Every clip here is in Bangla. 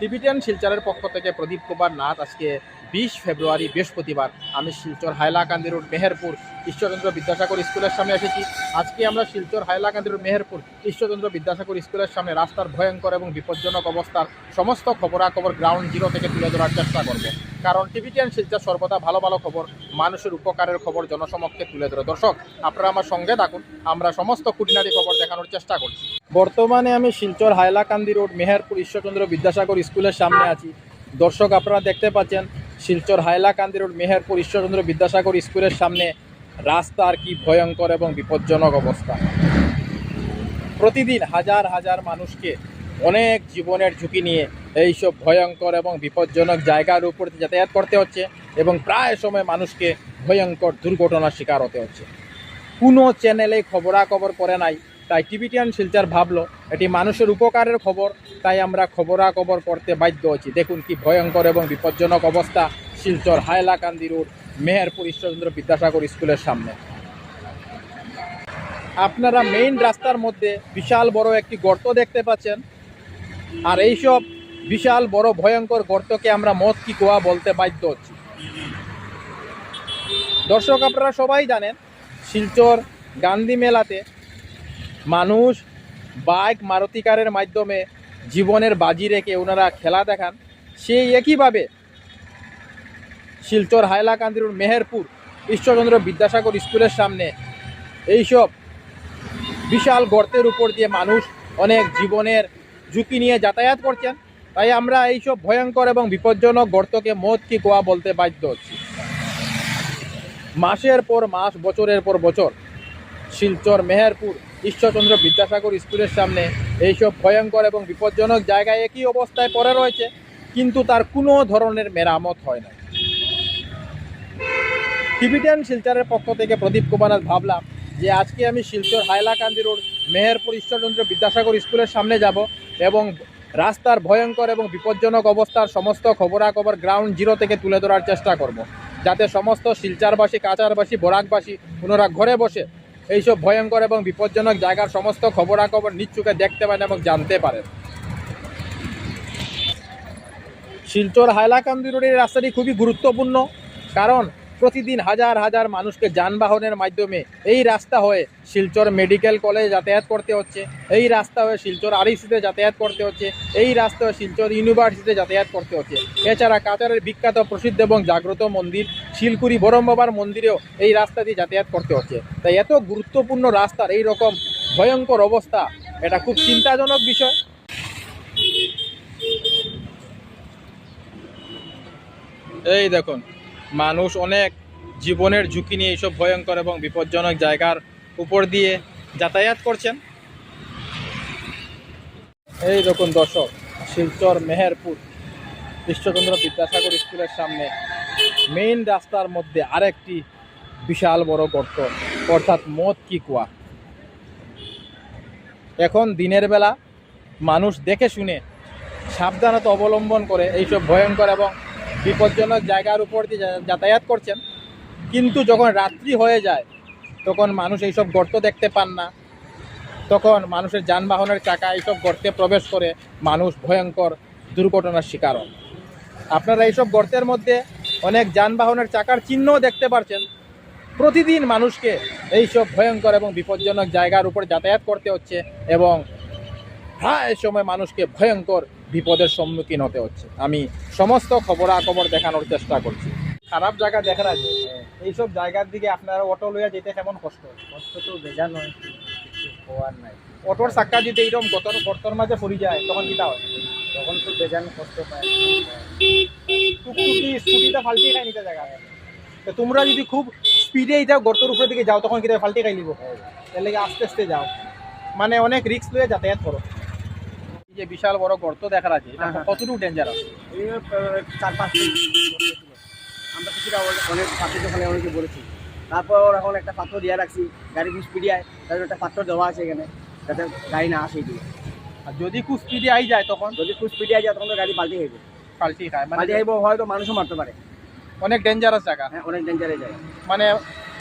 টিবিটিয়ান শিলচরের পক্ষ থেকে প্রদীপ কুমার নাথ আজকে বিশ ফেব্রুয়ারি বৃহস্পতিবার। আমি শিলচর হাইলাকান্দি রোড, মেহেরপুর, ঈশ্বরচন্দ্র বিদ্যাসাগর স্কুলের সামনে এসেছি। আজকে আমরা শিলচর হাইলাকান্দি রোড, মেহেরপুর, ঈশ্বরচন্দ্র বিদ্যাসাগর স্কুলের সামনে রাস্তার ভয়ঙ্কর এবং বিপজ্জনক অবস্থার সমস্ত খবরাখবর গ্রাউন্ড জিরো থেকে তুলে ধরার চেষ্টা করব। কারণ টিবিটিয়ান শিলচর সর্বদা ভালো ভালো খবর, মানুষের উপকারের খবর জনসমক্ষে তুলে ধরে। দর্শক, আপনারা আমার সঙ্গে থাকুন, আমরা সমস্ত খুঁটিনাটি খবর দেখানোর চেষ্টা করছি। বর্তমানে আমি শিলচর হাইলাকান্দি রোড, মেহেরপুর ঈশ্বরচন্দ্র বিদ্যাসাগর স্কুলের সামনে আছি। দর্শক আপনারা দেখতে পাচ্ছেন, শিলচর হাইলাকান্দি রোড, মেহেরপুর ঈশ্বরচন্দ্র বিদ্যাসাগর স্কুলের সামনে রাস্তার কি ভয়ঙ্কর এবং বিপজ্জনক অবস্থা। প্রতিদিন হাজার হাজার মানুষকে অনেক জীবনের ঝুঁকি নিয়ে এইসব ভয়ঙ্কর এবং বিপজ্জনক জায়গার উপর যাতায়াত করতে হচ্ছে এবং প্রায় সময় মানুষকে ভয়ঙ্কর দুর্ঘটনার শিকার হতে হচ্ছে। কোনো চ্যানেলে খবরাখবর করে নাই। তাই টিভিটিয়ান শিলচার ভাবলো, এটি মানুষের উপকারের খবর, তাই আমরা খবরাখবর করতে বাধ্য হচ্ছি দেখুন কি ভয়ঙ্কর এবং বিপজ্জনক অবস্থা শিলচর হায়লাকান্দি রোড, মেহেরপুর ঈশ্বরচন্দ্র বিদ্যাসাগর স্কুলের সামনে। আপনারা মেইন রাস্তার মধ্যে বিশাল বড় একটি গর্ত দেখতে পাচ্ছেন। আর এইসব বিশাল বড় ভয়ঙ্কর গর্তকে আমরা মত কি কোয়া বলতে বাধ্য হচ্ছি দর্শক, আপনারা সবাই জানেন, শিলচর গান্ধী মেলাতে মানুষ বাইক মারুতি কারের মাধ্যমে জীবনের বাজি রেখে ওনারা খেলা দেখান। সেই একইভাবে শিলচর হাইলাকান্দির মেহেরপুর ঈশ্বরচন্দ্র বিদ্যাসাগর স্কুলের সামনে এইসব বিশাল গর্তের উপর দিয়ে মানুষ অনেক জীবনের ঝুঁকি নিয়ে যাতায়াত করছেন। তাই আমরা এইসব ভয়ঙ্কর এবং বিপজ্জনক গর্তকে মত কি কোয়া বলতে বাধ্য হচ্ছি। মাসের পর মাস, বছরের পর বছর শিলচর, মেহেরপুর ঈশ্বরচন্দ্র বিদ্যাসাগর স্কুলের সামনে এইসব ভয়ঙ্কর এবং বিপজ্জনক জায়গায় একই অবস্থায় পড়ে রয়েছে, কিন্তু তার কোনো ধরনের মেরামত হয় না টিভিটেন শিলচরের পক্ষ থেকে প্রদীপ কুমার ভাবলাম যে আজকে আমি শিলচর হাইলাকান্দি রোড, মেহেরপুর ঈশ্বরচন্দ্র বিদ্যাসাগর স্কুলের সামনে যাব এবং রাস্তার ভয়ঙ্কর এবং বিপজ্জনক অবস্থার সমস্ত খবরাখবর গ্রাউন্ড জিরো থেকে তুলে ধরার চেষ্টা করব। যাতে সমস্ত শিলচারবাসী, কাচারবাসী, বরাকবাসী ওনারা ঘরে বসে এইসব ভয়ঙ্কর এবং বিপজ্জনক জায়গার সমস্ত খবরাখবর নিচ্ছুকে দেখতে পারেন এবং জানতে পারেন। শিলচর হাইলাকান্দি রোডের রাস্তাটি খুবই গুরুত্বপূর্ণ, কারণ প্রতিদিন হাজার হাজার মানুষকে যানবাহনের মাধ্যমে এই রাস্তা হয়ে শিলচর মেডিকেল কলেজে যাতায়াত করতে হচ্ছে, এই রাস্তা হয়ে শিলচর আরইসিতে যাতায়াত করতে হচ্ছে, এই রাস্তা হয়ে শিলচর ইউনিভার্সিটিতে যাতায়াত করতে হচ্ছে। এছাড়া কাচারের বিখ্যাত প্রসিদ্ধ এবং জাগ্রত মন্দির শিলকুড়ি বরম বাবার মন্দিরেও এই রাস্তা দিয়ে যাতায়াত করতে হচ্ছে। তাই এত গুরুত্বপূর্ণ রাস্তার এই রকম ভয়ঙ্কর অবস্থা, এটা খুব চিন্তাজনক বিষয়। এই দেখুন মানুষ অনেক জীবনের ঝুঁকি নিয়ে এইসব ভয়ঙ্কর এবং বিপজ্জনক জায়গার উপর দিয়ে যাতায়াত করছেন। এই দেখুন দর্শক, শিলচর মেহেরপুর কৃষ্ণচন্দ্র বিদ্যাসাগর স্কুলের সামনে মেইন রাস্তার মধ্যে আরেকটি বিশাল বড় গর্ত, অর্থাৎ মদ কি কুয়া। এখন দিনের বেলা মানুষ দেখে শুনে সাবধানতা অবলম্বন করে এইসব ভয়ঙ্কর এবং বিপজ্জনক জায়গার উপর দিয়ে যাতায়াত করছেন। কিন্তু যখন রাত্রি হয়ে যায়, তখন মানুষ এইসব গর্ত দেখতে পান না। তখন মানুষের যানবাহনের চাকা এইসব গর্তে প্রবেশ করে মানুষ ভয়ঙ্কর দুর্ঘটনার শিকার হন। আপনারা এইসব গর্তের মধ্যে অনেক যানবাহনের চাকার চিহ্নও দেখতে পারছেন। প্রতিদিন মানুষকে এইসব ভয়ঙ্কর এবং বিপজ্জনক জায়গার উপর যাতায়াত করতে হচ্ছে এবং হ্যাঁ এই সময় মানুষকে ভয়ঙ্কর বিপদের সম্মুখীন হতে হচ্ছে। আমি সমস্ত খবরাখবর দেখানোর চেষ্টা করছি। খারাপ জায়গা দেখা যায়। এইসব জায়গার দিকে আপনারা অটো লইয়া যেতে কেমন কষ্ট কষ্ট তো বেজা নয় কিছু হওয়ার নাই। অটোর চাক্কা যদি এইরকম গতর গর্তর মাঝে পড়ি যায় তখন কিটা হয়? তখন তো বেজান কষ্ট পায়। টুকটুকি স্কুটিটা ফাল্টি খাই নিতে জায়গা তো তোমরা যদি খুব স্পিডে এটা গর্তর উপরে দিকে যাও তখন কিটা ফাল্টি খাই নিব। এর লেগে আস্তে আস্তে যাও। মানে অনেক রিস্ক লয়ে যাতায়াত করো। যে বিশাল বড় গর্ত দেখা যাচ্ছে এটা হ্যাঁ, হ্যাঁ। কতটুকু ডেঞ্জারাস চার পাঁচ আমরা কিছুটা অনেক- পাথর ওখানে অনেকে বলেছি। তারপর এখন একটা পাথর দিয়ে রাখছি গাড়ি খুব স্পিডিয়ায় তাদের একটা পাথর দেওয়া আছে এখানে যাতে গাড়ি না আসে এদিকে। আর যদি খুব স্পিডে আই যায় তখন? যদি খুব স্পিডিয়ায় যায় তখন তো গাড়ি পাল্টে খাইবে পাল্টি খায় মানে খাইব হয়তো মানুষও মারতে পারে। অনেক ডেঞ্জারাস জায়গা। হ্যাঁ অনেক ডেঞ্জারে যায় মানে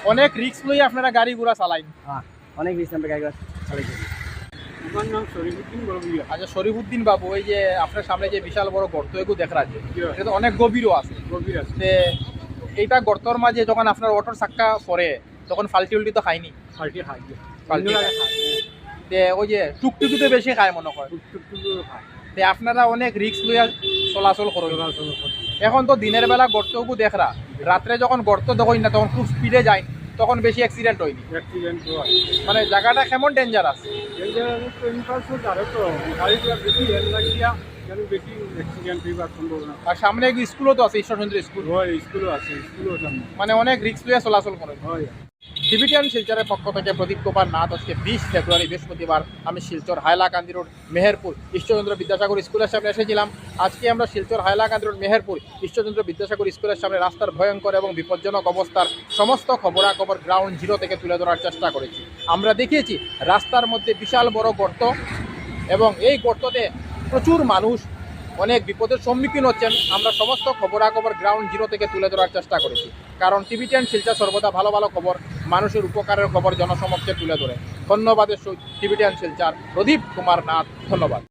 অনেক রিস্ক লই আপনারা গাড়ি ঘোড়া চালাইন। হ্যাঁ অনেক রিস্ক আমরা গাড়ি চালাইছি। আমার নাম শরীফুদ্দিন আচ্ছা বাবু ওই যে আপনার সামনে যে বিশাল বড় গর্ত এগুলো দেখা যাচ্ছে এটা তো অনেক গভীরও আছে। গভীর আছে। এইটা গর্তর মাঝে যখন আপনার অটোর চাক্কা পরে তখন ফাল্টি উল্টি তো খাই তে ওই যে টুকটুকিতে বেশি খায় মনে হয় টুকটুকটুকু খায়। তে আপনারা অনেক রিস্ক লইয়া চলাচল করেন। এখন তো দিনের বেলা গর্তকু দেখরা রাত্রে যখন গর্ত দেখই না তখন খুব স্পিডে যায় তখন বেশি অ্যাক্সিডেন্ট হয়নি। অ্যাক্সিডেন্ট হয়। মানে জায়গাটা কেমন ডেঞ্জারাস আর সামনে স্কুলও তো আছে ঈশ্বরচন্দ্র স্কুল হয় স্কুলও আছে স্কুলও মানে অনেক রিক্স লইয়া চলাচল করে হয়। টিভিটিয়ান শিলচরের পক্ষ থেকে প্রদীপ কুমার নাথ আজকে বিশ ফেব্রুয়ারি, বৃহস্পতিবার, আমি শিলচর হাইলাকান্দি রোড মেহেরপুর, ঈশ্বরচন্দ্র বিদ্যাসাগর স্কুলের সামনে এসেছিলাম। আজকে আমরা শিলচর হাইলাকান্দি রোড মেহেরপুর, ঈশ্বরচন্দ্র বিদ্যাসাগর স্কুলের সামনে রাস্তার ভয়ঙ্কর এবং বিপজ্জনক অবস্থার সমস্ত খবরাখবর গ্রাউন্ড জিরো থেকে তুলে ধরার চেষ্টা করেছি। আমরা দেখিয়েছি, রাস্তার মধ্যে বিশাল বড় গর্ত এবং এই গর্ততে প্রচুর মানুষ অনেক বিপদের সম্মুখীন হচ্ছেন। আমরা সমস্ত খবরাখবর গ্রাউন্ড জিরো থেকে তুলে ধরার চেষ্টা করেছি। কারণ টিভি টেন শিলচা সর্বদা ভালো ভালো খবর, মানুষের উপকারের খবর জনসমক্ষে তুলে ধরে। ধন্যবাদের টিভি টেন শিলচার প্রদীপ কুমার নাথ, ধন্যবাদ।